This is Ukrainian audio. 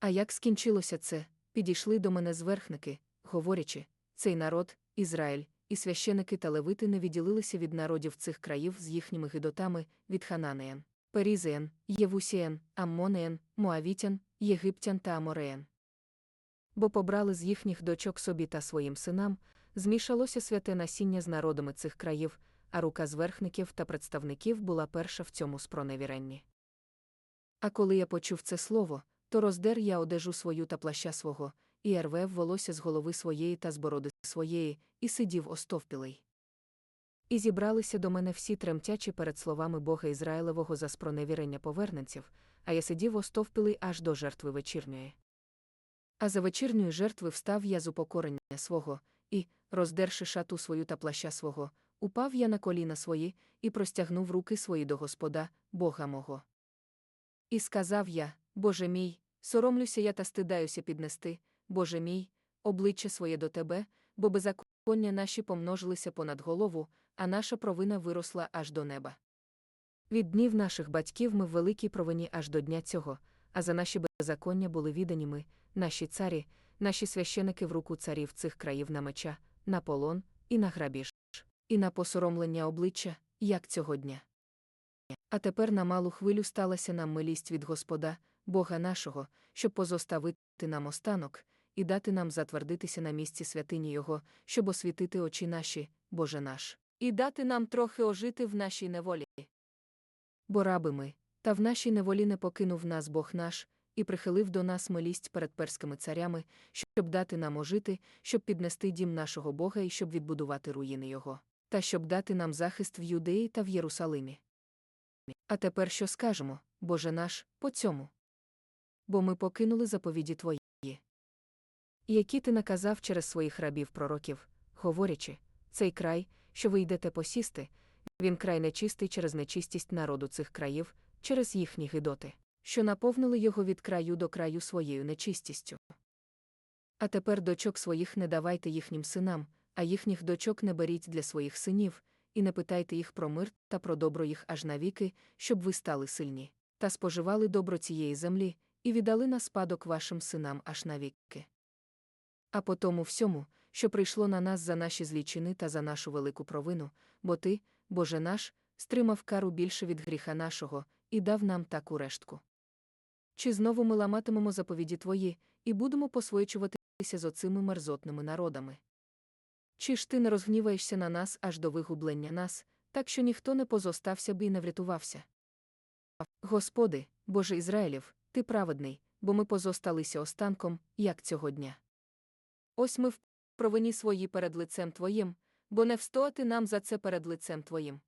А як скінчилося це, підійшли до мене зверхники, говорячи, цей народ, Ізраїль, і священики та левити не відділилися від народів цих країв з їхніми гидотами від Хананеян, Перізеян, Євусіян, Аммонеян, Моавітян, Єгиптян та Амореян. Бо побрали з їхніх дочок собі та своїм синам, змішалося святе насіння з народами цих країв, а рука зверхників та представників була перша в цьому спроневіренні. А коли я почув це слово, то роздер я одежу свою та плаща свого, і рвев волосся з голови своєї та з бороди своєї, і сидів остовпілий. І зібралися до мене всі тремтячі перед словами Бога Ізраїлевого за спроневірення поверненців, а я сидів остовпілий аж до жертви вечірньої. А за вечірньої жертви встав я з упокорення свого, і, роздерши шату свою та плаща свого, упав я на коліна свої і простягнув руки свої до Господа, Бога мого. І сказав я, Боже мій, соромлюся я та стидаюся піднести, Боже мій, обличчя своє до Тебе, бо беззаконня наші помножилися понад голову, а наша провина виросла аж до неба. Від днів наших батьків ми в великій провині аж до дня цього, а за наші беззаконня були віддані ми, наші царі, наші священики в руку царів цих країв на меча, на полон, і на грабіж, і на посоромлення обличчя, як цього дня. А тепер на малу хвилю сталася нам милість від Господа, Бога нашого, щоб позоставити нам останок, і дати нам затвердитися на місці святині Його, щоб освітити очі наші, Боже наш, і дати нам трохи ожити в нашій неволі. Бо раби ми, та в нашій неволі не покинув нас Бог наш, і прихилив до нас милість перед перськими царями, щоб дати нам ожити, щоб піднести дім нашого Бога і щоб відбудувати руїни Його, та щоб дати нам захист в Юдеї та в Єрусалимі. А тепер що скажемо, Боже наш, по цьому? Бо ми покинули заповіді Твої. Які ти наказав через своїх рабів пророків, говорячи, цей край, що ви йдете посісти, він край нечистий через нечистість народу цих країв, через їхні гидоти, що наповнили його від краю до краю своєю нечистістю. А тепер дочок своїх не давайте їхнім синам, а їхніх дочок не беріть для своїх синів, і не питайте їх про мир та про добро їх аж навіки, щоб ви стали сильні, та споживали добро цієї землі, і віддали на спадок вашим синам аж навіки. А по тому всьому, що прийшло на нас за наші злічини та за нашу велику провину, бо ти, Боже наш, стримав кару більше від гріха нашого, і дав нам таку рештку. Чи знову ми ламатимемо заповіді твої, і будемо посвоючуватися з оцими мерзотними народами? Чи ж ти не розгніваєшся на нас аж до вигублення нас, так що ніхто не позостався б і не врятувався? Господи, Боже Ізраїлів, ти праведний, бо ми позосталися останком, як цього дня. Ось ми в провині свої перед лицем Твоїм, бо не встояти нам за це перед лицем Твоїм.